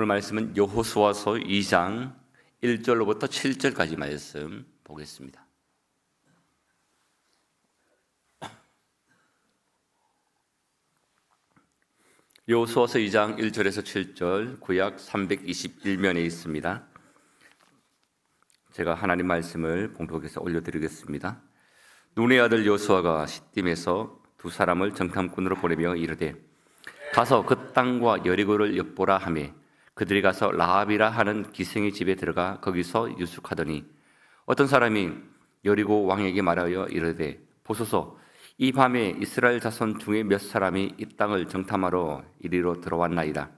오늘 말씀은 여호수아서 2장 1절로부터 7절까지 말씀 보겠습니다. 여호수아서 2장 1절에서 7절 구약 321면에 있습니다. 제가 하나님 말씀을 봉독해서 올려드리겠습니다. 눈의 아들 여호수아가 시딤에서 두 사람을 정탐꾼으로 보내며 이르되 가서 그 땅과 여리고를 엿보라 하매 그들이 가서 라합이라 하는 기생의 집에 들어가 거기서 유숙하더니 어떤 사람이 여리고 왕에게 말하여 이르되 보소서 이 밤에 이스라엘 자손 중에 몇 사람이 이 땅을 정탐하러 이리로 들어왔나이다.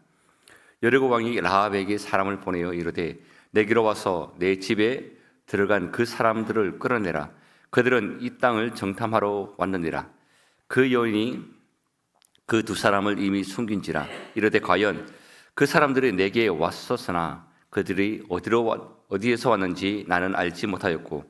여리고 왕이 라합에게 사람을 보내어 이르되 내게로 와서 내 집에 들어간 그 사람들을 끌어내라. 그들은 이 땅을 정탐하러 왔느니라. 그 여인이 그 두 사람을 이미 숨긴지라 이르되 과연 그 사람들이 내게 왔었으나 그들이 어디로 와- 어디에서 왔는지 나는 알지 못하였고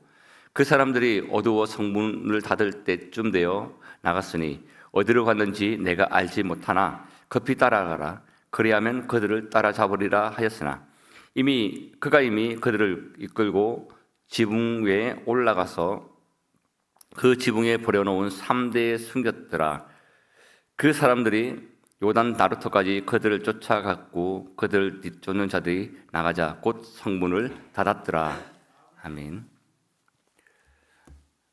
그 사람들이 어두워 성문을 닫을 때쯤 되어 나갔으니 어디로 갔는지 내가 알지 못하나 급히 따라가라. 그리하면 그들을 따라잡으리라 하였으나 이미 그가 이미 그들을 이끌고 지붕 위에 올라가서 그 지붕에 버려놓은 삼대에 숨겼더라. 그 사람들이 요단 나루터까지 그들을 쫓아갔고 그들 뒤쫓는 자들이 나가자 곧 성문을 닫았더라. 아멘.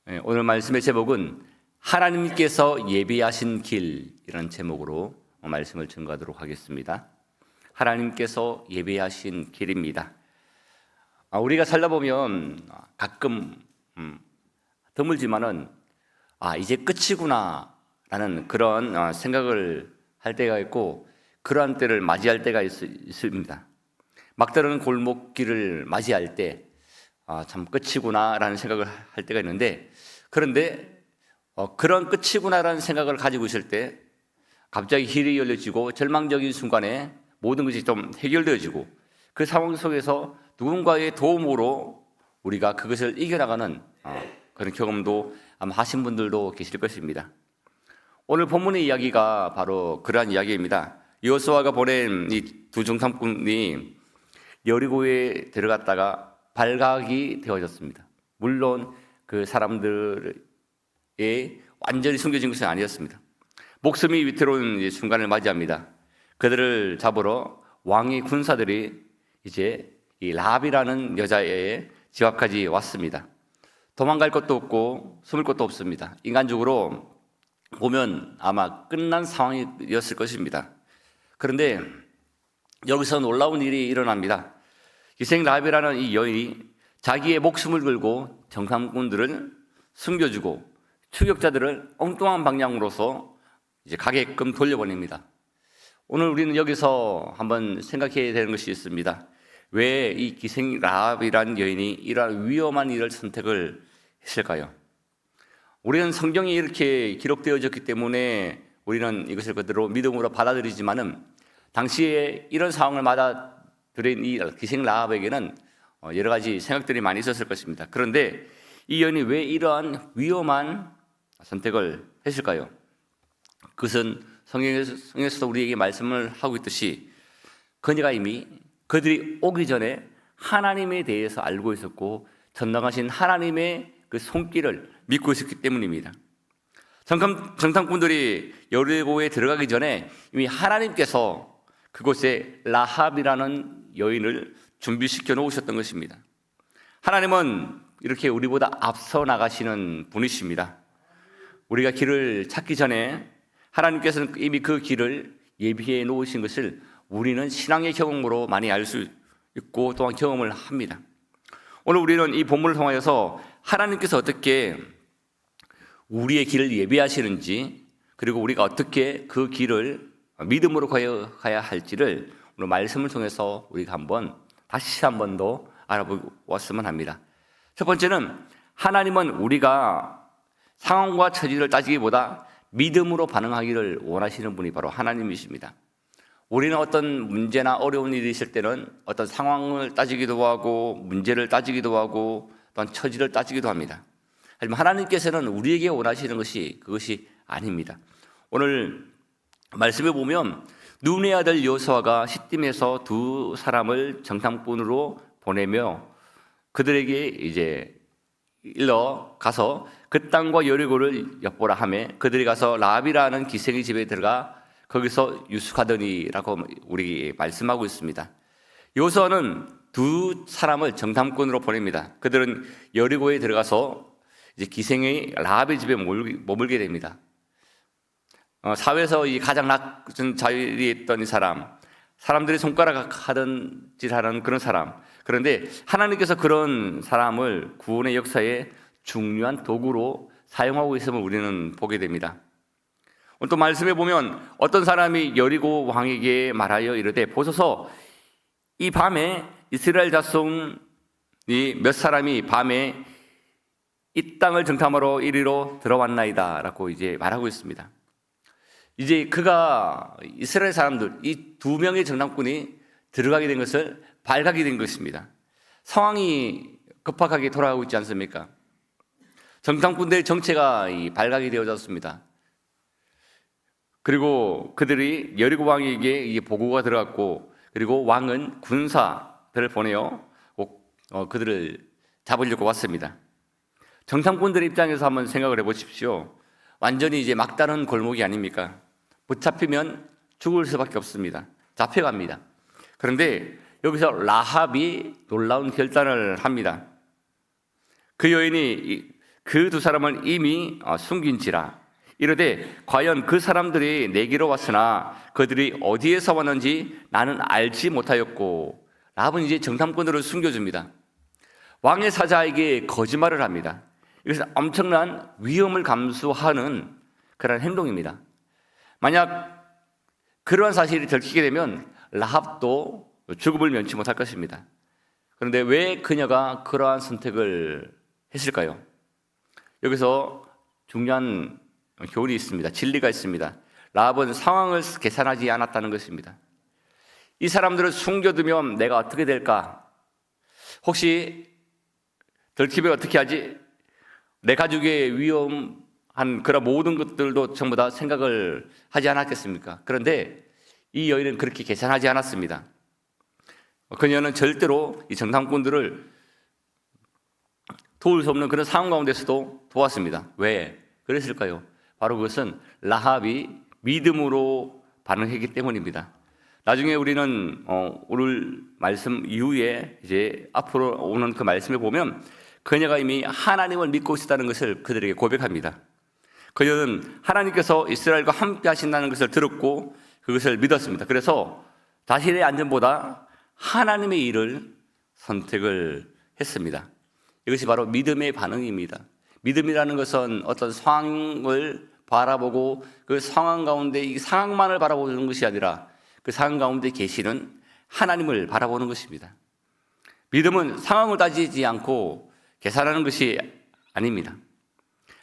예, 오늘 말씀의 제목은 하나님께서 예비하신 길이라는 제목으로 말씀을 증거하도록 하겠습니다. 하나님께서 예비하신 길입니다. 아, 우리가 살다 보면 가끔 음, 드물지만은 아 이제 끝이구나라는 그런 어, 생각을 할 때가 있고 그러한 때를 맞이할 때가 있, 있습니다. 막다른 골목길을 맞이할 때 아, 참 끝이구나라는 생각을 할 때가 있는데 그런데 어, 그런 끝이구나라는 생각을 가지고 있을 때 갑자기 길이 열려지고 절망적인 순간에 모든 것이 좀 해결되어지고 그 상황 속에서 누군가의 도움으로 우리가 그것을 이겨나가는 어, 그런 경험도 아마 하신 분들도 계실 것입니다. 오늘 본문의 이야기가 바로 그러한 이야기입니다. 여호수아가 보낸 이두 정탐꾼이 여리고에 들어갔다가 발각이 되어졌습니다. 물론 그 사람들의 완전히 숨겨진 것은 아니었습니다. 목숨이 위태로운 이 순간을 맞이합니다. 그들을 잡으러 왕의 군사들이 이제 이 라합이라는 여자의 집 앞까지 왔습니다. 도망갈 것도 없고 숨을 것도 없습니다. 인간적으로 보면 아마 끝난 상황이었을 것입니다. 그런데 여기서 놀라운 일이 일어납니다. 기생 라합이라는 이 여인이 자기의 목숨을 걸고 정탐꾼들을 숨겨주고 추격자들을 엉뚱한 방향으로서 이제 가게끔 돌려보냅니다. 오늘 우리는 여기서 한번 생각해야 되는 것이 있습니다. 왜 이 기생 라합이라는 여인이 이러한 위험한 일을 선택을 했을까요? 우리는 성경이 이렇게 기록되어졌기 때문에 우리는 이것을 그대로 믿음으로 받아들이지만은 당시에 이런 상황을 받아들인 이 기생 라합에게는 어, 여러 가지 생각들이 많이 있었을 것입니다. 그런데 이 여인이 왜 이러한 위험한 선택을 했을까요? 그것은 성경에서, 성경에서도 우리에게 말씀을 하고 있듯이 그녀가 이미 그들이 오기 전에 하나님에 대해서 알고 있었고 전능하신 하나님의 그 손길을 믿고 있었기 때문입니다. 정탐, 정탐꾼들이 여리고에 들어가기 전에 이미 하나님께서 그곳에 라합이라는 여인을 준비시켜 놓으셨던 것입니다. 하나님은 이렇게 우리보다 앞서 나가시는 분이십니다. 우리가 길을 찾기 전에 하나님께서는 이미 그 길을 예비해 놓으신 것을 우리는 신앙의 경험으로 많이 알 수 있고 또한 경험을 합니다. 오늘 우리는 이 본문을 통하여서 하나님께서 어떻게 우리의 길을 예비하시는지 그리고 우리가 어떻게 그 길을 믿음으로 가야, 할지를 오늘 말씀을 통해서 우리가 한번 다시 한 번 더 알아보았으면 합니다. 첫 번째는 하나님은 우리가 상황과 처지를 따지기보다 믿음으로 반응하기를 원하시는 분이 바로 하나님이십니다. 우리는 어떤 문제나 어려운 일이 있을 때는 어떤 상황을 따지기도 하고 문제를 따지기도 하고 또한 처지를 따지기도 합니다. 하지만 하나님께서는 우리에게 원하시는 것이 그것이 아닙니다. 오늘 말씀에 보면 눈의 아들 요수아가 시딤에서 두 사람을 정탐꾼으로 보내며 그들에게 이제 일러 가서 그 땅과 여리고를 엿보라 하매 그들이 가서 라비라는 기생의 집에 들어가 거기서 유숙하더니라고 우리 말씀하고 있습니다. 요서는 두 사람을 정탐꾼으로 보냅니다. 그들은 여리고에 들어가서 이제 기생의 라합의 집에 몰- 머물게 됩니다. 어, 사회에서 이 가장 낮은 자리에 있던 이 사람, 사람들이 손가락 하던 짓하는 그런 사람. 그런데 하나님께서 그런 사람을 구원의 역사에 중요한 도구로 사용하고 있음을 우리는 보게 됩니다. 또 말씀해 보면 어떤 사람이 여리고 왕에게 말하여 이르되 보소서 이 밤에 이스라엘 자손이 몇 사람이 밤에 이 땅을 정탐하러 이리로 들어왔나이다 라고 이제 말하고 있습니다. 이제 그가 이스라엘 사람들 이 두 명의 정탐꾼이 들어가게 된 것을 발각이 된 것입니다. 상황이 급박하게 돌아가고 있지 않습니까? 정탐꾼들의 정체가 이 발각이 되어졌습니다. 그리고 그들이 여리고 왕에게 이 보고가 들어갔고 그리고 왕은 군사 들을 보내어 꼭, 어, 그들을 잡으려고 왔습니다. 정탐꾼들의 입장에서 한번 생각을 해보십시오. 완전히 이제 막다른 골목이 아닙니까? 붙잡히면 죽을 수밖에 없습니다. 잡혀갑니다. 그런데 여기서 라합이 놀라운 결단을 합니다. 그 여인이 그 두 사람을 이미 어, 숨긴지라 이르되 과연 그 사람들이 내게로 왔으나 그들이 어디에서 왔는지 나는 알지 못하였고 라합은 이제 정탐꾼들을 숨겨줍니다. 왕의 사자에게 거짓말을 합니다. 이것은 엄청난 위험을 감수하는 그런 행동입니다. 만약 그러한 사실이 들키게 되면 라합도 죽음을 면치 못할 것입니다. 그런데 왜 그녀가 그러한 선택을 했을까요? 여기서 중요한 교훈이 있습니다. 진리가 있습니다. 라합은 상황을 계산하지 않았다는 것입니다. 이 사람들을 숨겨두면 내가 어떻게 될까? 혹시 들키면 어떻게 하지? 내 가족의 위험한 그런 모든 것들도 전부 다 생각을 하지 않았겠습니까? 그런데 이 여인은 그렇게 계산하지 않았습니다. 그녀는 절대로 이 정탐꾼들을 도울 수 없는 그런 상황 가운데서도 도왔습니다. 왜? 그랬을까요? 바로 그것은 라합이 믿음으로 반응했기 때문입니다. 나중에 우리는 어, 오늘 말씀 이후에 이제 앞으로 오는 그 말씀을 보면 그녀가 이미 하나님을 믿고 있었다는 것을 그들에게 고백합니다. 그녀는 하나님께서 이스라엘과 함께 하신다는 것을 들었고 그것을 믿었습니다. 그래서 자신의 안전보다 하나님의 일을 선택을 했습니다. 이것이 바로 믿음의 반응입니다. 믿음이라는 것은 어떤 상황을 바라보고 그 상황 가운데 이 상황만을 바라보는 것이 아니라 그 상황 가운데 계시는 하나님을 바라보는 것입니다. 믿음은 상황을 따지지 않고 계산하는 것이 아닙니다.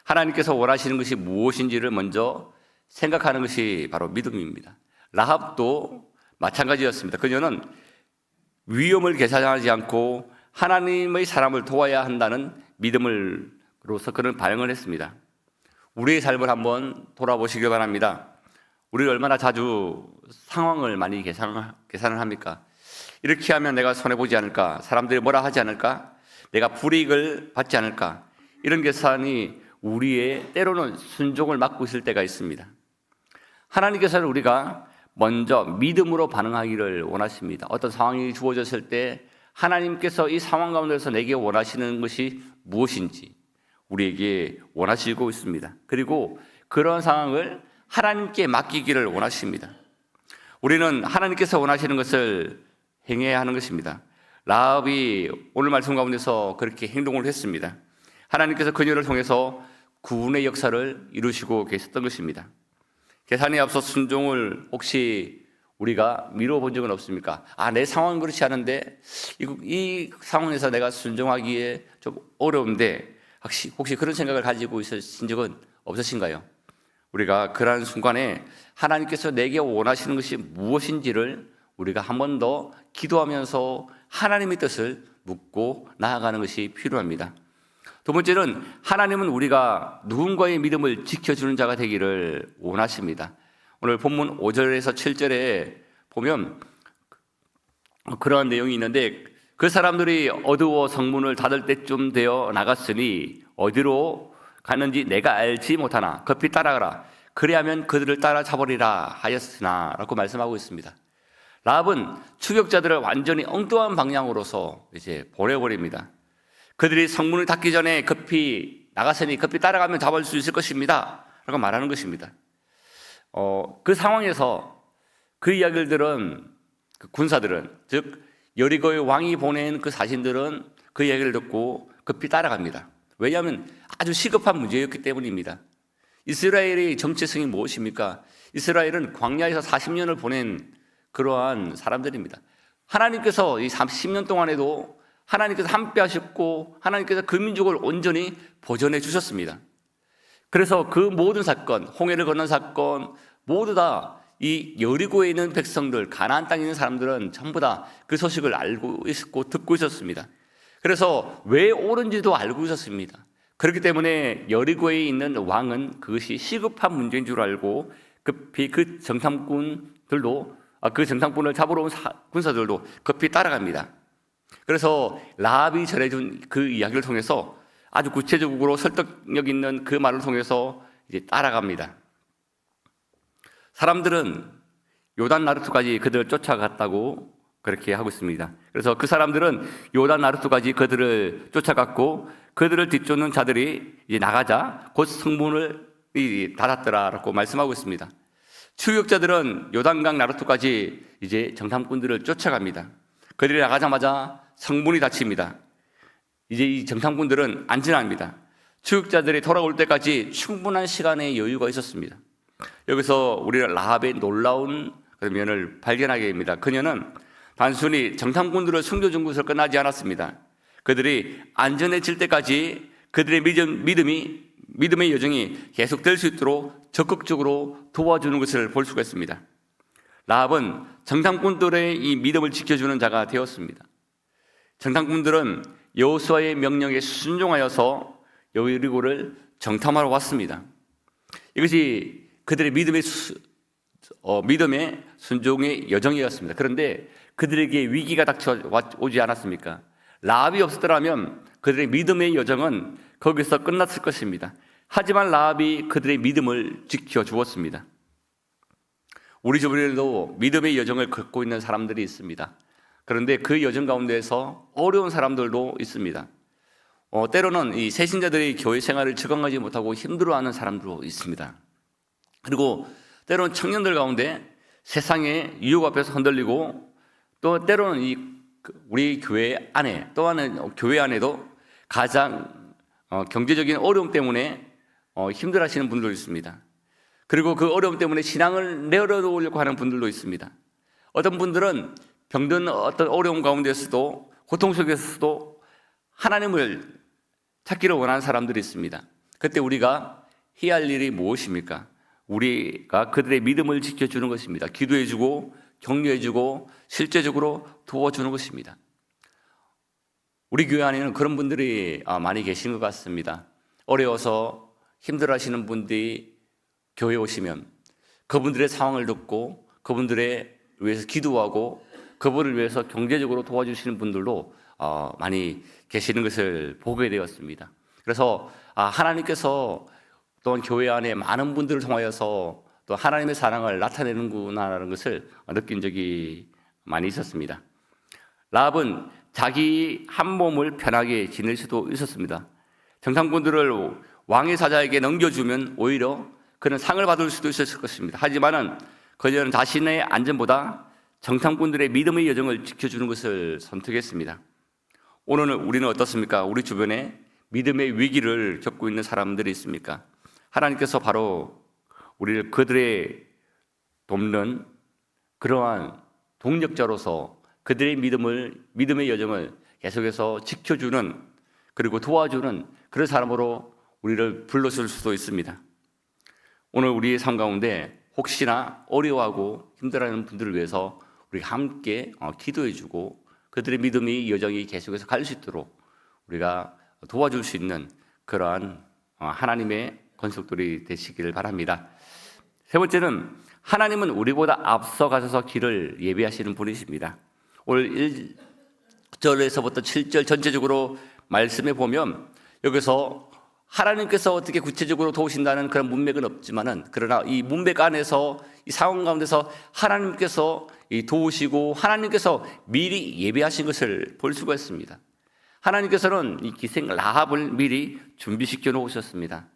하나님께서 원하시는 것이 무엇인지를 먼저 생각하는 것이 바로 믿음입니다. 라합도 마찬가지였습니다. 그녀는 위험을 계산하지 않고 하나님의 사람을 도와야 한다는 믿음으로서 그런 반응을 했습니다. 우리의 삶을 한번 돌아보시기 바랍니다. 우리 얼마나 자주 상황을 많이 계산, 계산을 합니까? 이렇게 하면 내가 손해보지 않을까? 사람들이 뭐라 하지 않을까? 내가 불이익을 받지 않을까? 이런 계산이 우리의 때로는 순종을 막고 있을 때가 있습니다. 하나님께서는 우리가 먼저 믿음으로 반응하기를 원하십니다. 어떤 상황이 주어졌을 때 하나님께서 이 상황 가운데서 내게 원하시는 것이 무엇인지 우리에게 원하시고 있습니다. 그리고 그런 상황을 하나님께 맡기기를 원하십니다. 우리는 하나님께서 원하시는 것을 행해야 하는 것입니다. 라합이 오늘 말씀 가운데서 그렇게 행동을 했습니다. 하나님께서 그녀를 통해서 구원의 역사를 이루시고 계셨던 것입니다. 계산에 앞서 순종을 혹시 우리가 미뤄본 적은 없습니까? 아, 내 상황은 그렇지 않은데 이, 이 상황에서 내가 순종하기에 좀 어려운데 혹시, 혹시 그런 생각을 가지고 있으신 적은 없으신가요? 우리가 그러한 순간에 하나님께서 내게 원하시는 것이 무엇인지를 우리가 한 번 더 기도하면서 하나님의 뜻을 묻고 나아가는 것이 필요합니다. 두 번째는 하나님은 우리가 누군가의 믿음을 지켜주는 자가 되기를 원하십니다. 오늘 본문 5절에서 7절에 보면 그러한 내용이 있는데 그 사람들이 어두워 성문을 닫을 때쯤 되어 나갔으니 어디로 가는지 내가 알지 못하나 급히 따라가라 그리하면 그들을 따라잡으리라 하였으나라고 말씀하고 있습니다. 라합은 추격자들을 완전히 엉뚱한 방향으로서 이제 보내버립니다. 그들이 성문을 닫기 전에 급히 나갔으니 급히 따라가면 잡을 수 있을 것입니다. 라고 말하는 것입니다. 어, 그 상황에서 그 이야기를 들은 그 군사들은 즉 여리고의 왕이 보낸 그 사신들은 그 이야기를 듣고 급히 따라갑니다. 왜냐하면 아주 시급한 문제였기 때문입니다. 이스라엘의 정체성이 무엇입니까? 이스라엘은 광야에서 40년을 보낸 그러한 사람들입니다. 하나님께서 이 30년 동안에도 하나님께서 함께 하셨고 하나님께서 그 민족을 온전히 보존해 주셨습니다. 그래서 그 모든 사건, 홍해를 건넌 사건 모두 다 이 여리고에 있는 백성들, 가나안 땅에 있는 사람들은 전부 다 그 소식을 알고 있었고 듣고 있었습니다. 그래서 왜 옳은지도 알고 있었습니다. 그렇기 때문에 여리고에 있는 왕은 그것이 시급한 문제인 줄 알고 급히 그 정탐꾼들도 아, 그 정탐꾼을 잡으러 온 사- 군사들도 급히 따라갑니다. 그래서 라합이 전해준 그 이야기를 통해서 아주 구체적으로 설득력 있는 그 말을 통해서 이제 따라갑니다. 사람들은 요단 나루트까지 그들을 쫓아갔다고 그렇게 하고 있습니다. 그래서 그 사람들은 요단 나루트까지 그들을 쫓아갔고 그들을 뒤쫓는 자들이 이제 나가자 곧 성문을 이 닫았더라라고 말씀하고 있습니다. 추격자들은 요단강 나루트까지 이제 정탐꾼들을 쫓아갑니다. 그들이 나가자마자 성문이 닫힙니다. 이제 이 정탐꾼들은 안전합니다. 추격자들이 돌아올 때까지 충분한 시간의 여유가 있었습니다. 여기서 우리가 라합의 놀라운 그 면을 발견하게 됩니다. 그녀는 단순히 정탐꾼들을 숨겨준 것을 끝나지 않았습니다. 그들이 안전해질 때까지 그들의 믿음, 믿음이 믿음의 여정이 계속될 수 있도록 적극적으로 도와주는 것을 볼 수가 있습니다. 라합은 정탐꾼들의 이 믿음을 지켜주는 자가 되었습니다. 정탐꾼들은 여호수아의 명령에 순종하여서 여리고를 정탐하러 왔습니다. 이것이 그들의 믿음의 수, 어, 믿음의 순종의 여정이었습니다. 그런데 그들에게 위기가 닥쳐 오지 않았습니까? 라합이 없었더라면 그들의 믿음의 여정은 거기서 끝났을 것입니다. 하지만 라합이 그들의 믿음을 지켜 주었습니다. 우리 주변에도 믿음의 여정을 걷고 있는 사람들이 있습니다. 그런데 그 여정 가운데서 어려운 사람들도 있습니다. 어, 때로는 이 새신자들이 교회 생활을 적응하지 못하고 힘들어하는 사람도 있습니다. 그리고 때로는 청년들 가운데 세상의 유혹 앞에서 흔들리고 또 때로는 이 우리 교회 안에 또 하는 교회 안에도 가장 어, 경제적인 어려움 때문에 어, 힘들어하시는 분들도 있습니다. 그리고 그 어려움 때문에 신앙을 내려놓으려고 하는 분들도 있습니다. 어떤 분들은 병든 어떤 어려움 가운데서도 고통 속에서도 하나님을 찾기를 원하는 사람들이 있습니다. 그때 우리가 해야 할 일이 무엇입니까? 우리가 그들의 믿음을 지켜주는 것입니다. 기도해주고 격려해주고 실제적으로 도와주는 것입니다. 우리 교회 안에는 그런 분들이 아, 많이 계신 것 같습니다. 어려워서 힘들어하시는 분들이 교회 오시면 그분들의 상황을 듣고 그분들의 위해서 기도하고 그분을 위해서 경제적으로 도와주시는 분들도 어, 많이 계시는 것을 보게 되었습니다. 그래서 아, 하나님께서 또한 교회 안에 많은 분들을 통하여서 또 하나님의 사랑을 나타내는구나라는 것을 느낀 적이 많이 있었습니다. 라합은 자기 한 몸을 편하게 지낼 수도 있었습니다. 정상군들을 왕의 사자에게 넘겨주면 오히려 그는 상을 받을 수도 있었을 것입니다. 하지만은 그녀는 자신의 안전보다 정탐꾼들의 믿음의 여정을 지켜주는 것을 선택했습니다. 오늘은 우리는 어떻습니까? 우리 주변에 믿음의 위기를 겪고 있는 사람들이 있습니까? 하나님께서 바로 우리를 그들의 돕는 그러한 동력자로서 그들의 믿음을 믿음의 여정을 계속해서 지켜주는 그리고 도와주는 그런 사람으로 우리를 불러줄 수도 있습니다. 오늘 우리의 삶 가운데 혹시나 어려워하고 힘들어하는 분들을 위해서 우리가 함께 어, 기도해주고 그들의 믿음의 여정이 계속해서 갈 수 있도록 우리가 도와줄 수 있는 그러한 어, 하나님의 건속들이 되시기를 바랍니다. 세 번째는 하나님은 우리보다 앞서 가셔서 길을 예비하시는 분이십니다. 오늘 1절에서부터 7절 전체적으로 말씀해 보면 여기서 하나님께서 어떻게 구체적으로 도우신다는 그런 문맥은 없지만은 그러나 이 문맥 안에서 이 상황 가운데서 하나님께서 이 도우시고 하나님께서 미리 예비하신 것을 볼 수가 있습니다. 하나님께서는 이 기생 라합을 미리 준비시켜 놓으셨습니다.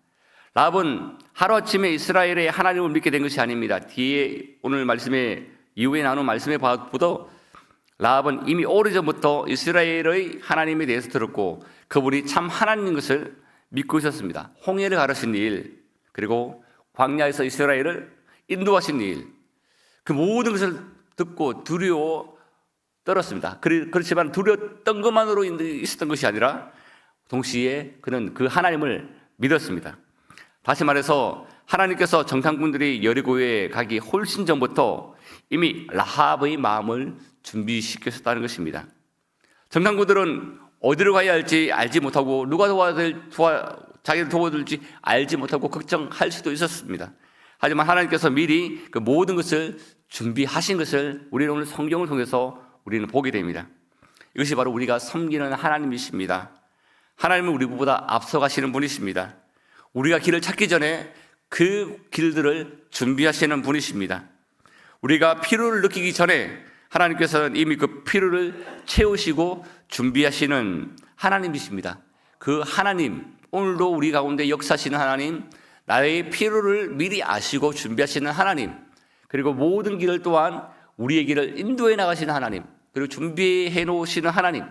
라합은 하루아침에 이스라엘의 하나님을 믿게 된 것이 아닙니다. 뒤에 오늘 말씀에 이후에 나눈 말씀에 봐도 라합은 이미 오래전부터 이스라엘의 하나님에 대해서 들었고 그분이 참 하나님인 것을 믿고 있었습니다. 홍해를 가르신 일, 그리고 광야에서 이스라엘을 인도하신 일, 그 모든 것을 듣고 두려워 떨었습니다. 그렇지만 두려웠던 것만으로 있었던 것이 아니라 동시에 그는 그 하나님을 믿었습니다. 다시 말해서 하나님께서 정탐꾼들이 여리고에 가기 훨씬 전부터 이미 라합의 마음을 준비시켰었다는 것입니다. 정탐꾼들은 어디로 가야 할지 알지 못하고 누가 도와줄 도와 자기를 도와줄지 알지 못하고 걱정할 수도 있었습니다. 하지만 하나님께서 미리 그 모든 것을 준비하신 것을 우리는 오늘 성경을 통해서 우리는 보게 됩니다. 이것이 바로 우리가 섬기는 하나님이십니다. 하나님은 우리보다 앞서가시는 분이십니다. 우리가 길을 찾기 전에 그 길들을 준비하시는 분이십니다. 우리가 필요를 느끼기 전에 하나님께서는 이미 그 필요를 채우시고 준비하시는 하나님이십니다. 그 하나님, 오늘도 우리 가운데 역사하시는 하나님, 나의 필요를 미리 아시고 준비하시는 하나님, 그리고 모든 길을 또한 우리의 길을 인도해 나가시는 하나님, 그리고 준비해 놓으시는 하나님,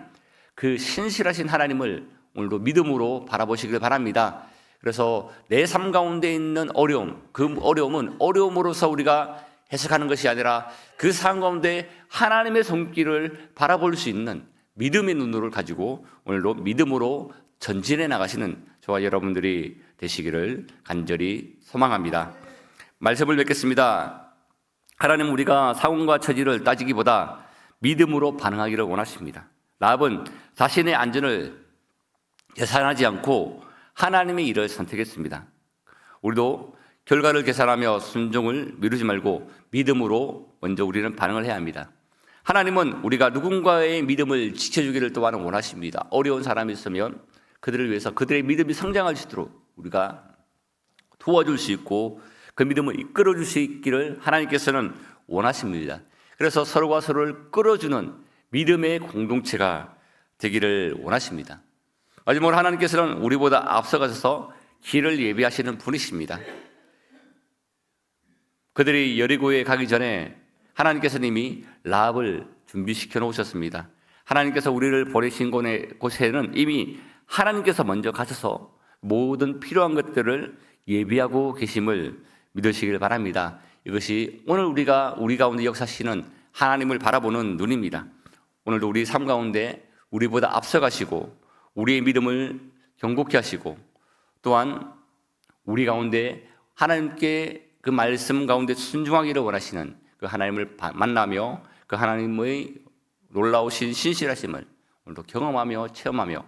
그 신실하신 하나님을 오늘도 믿음으로 바라보시길 바랍니다. 그래서 내 삶 가운데 있는 어려움, 그 어려움은 어려움으로서 우리가 해석하는 것이 아니라 그 상황 가운데 하나님의 손길을 바라볼 수 있는 믿음의 눈으로 가지고 오늘도 믿음으로 전진해 나가시는 저와 여러분들이 되시기를 간절히 소망합니다. 말씀을 맺겠습니다. 하나님 우리가 상황과 처지를 따지기보다 믿음으로 반응하기를 원하십니다. 라합은 자신의 안전을 계산하지 않고 하나님의 일을 선택했습니다. 우리도 결과를 계산하며 순종을 미루지 말고 믿음으로 먼저 우리는 반응을 해야 합니다. 하나님은 우리가 누군가의 믿음을 지켜주기를 또한 원하십니다. 어려운 사람이 있으면 그들을 위해서 그들의 믿음이 성장할 수 있도록 우리가 도와줄 수 있고 그 믿음을 이끌어 줄 수 있기를 하나님께서는 원하십니다. 그래서 서로가 서로를 끌어주는 믿음의 공동체가 되기를 원하십니다. 마지막으로 하나님께서는 우리보다 앞서가셔서 길을 예비하시는 분이십니다. 그들이 여리고에 가기 전에 하나님께서 이미 라합을 준비시켜 놓으셨습니다. 하나님께서 우리를 보내신 곳에- 곳에는 이미 하나님께서 먼저 가셔서 모든 필요한 것들을 예비하고 계심을 믿으시길 바랍니다. 이것이 오늘 우리가 우리 가운데 역사하시는 하나님을 바라보는 눈입니다. 오늘도 우리 삶 가운데 우리보다 앞서가시고 우리의 믿음을 경고케 하시고 또한 우리 가운데 하나님께 그 말씀 가운데 순종하기를 원하시는 그 하나님을 바- 만나며 그 하나님의 놀라우신 신실하심을 오늘도 경험하며 체험하며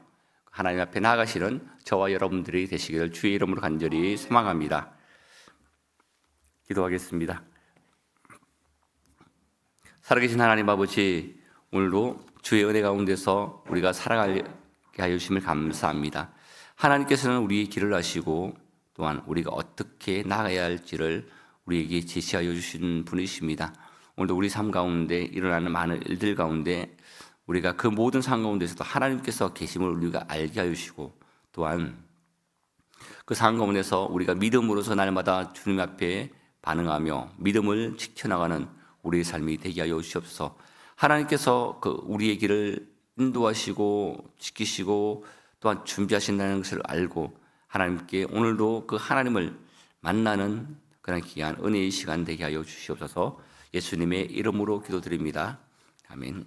하나님 앞에 나아가시는 저와 여러분들이 되시기를 주의 이름으로 간절히 소망합니다. 기도하겠습니다. 살아계신 하나님 아버지 오늘도 주의 은혜 가운데서 우리가 살아가게 하여 주심을 감사합니다. 하나님께서는 우리의 길을 아시고 또한 우리가 어떻게 나가야 할지를 우리에게 제시하여 주신 분이십니다. 오늘도 우리 삶 가운데 일어나는 많은 일들 가운데 우리가 그 모든 상황 가운데서도 하나님께서 계심을 우리가 알게 하여 주시고 또한 그 상황 가운데서 우리가 믿음으로서 날마다 주님 앞에 반응하며 믿음을 지켜나가는 우리의 삶이 되게 하여 주시옵소서. 하나님께서 그 우리의 길을 인도하시고 지키시고 또한 준비하신다는 것을 알고 하나님께 오늘도 그 하나님을 만나는 그런 귀한 은혜의 시간 되게 하여 주시옵소서. 예수님의 이름으로 기도드립니다. 아멘.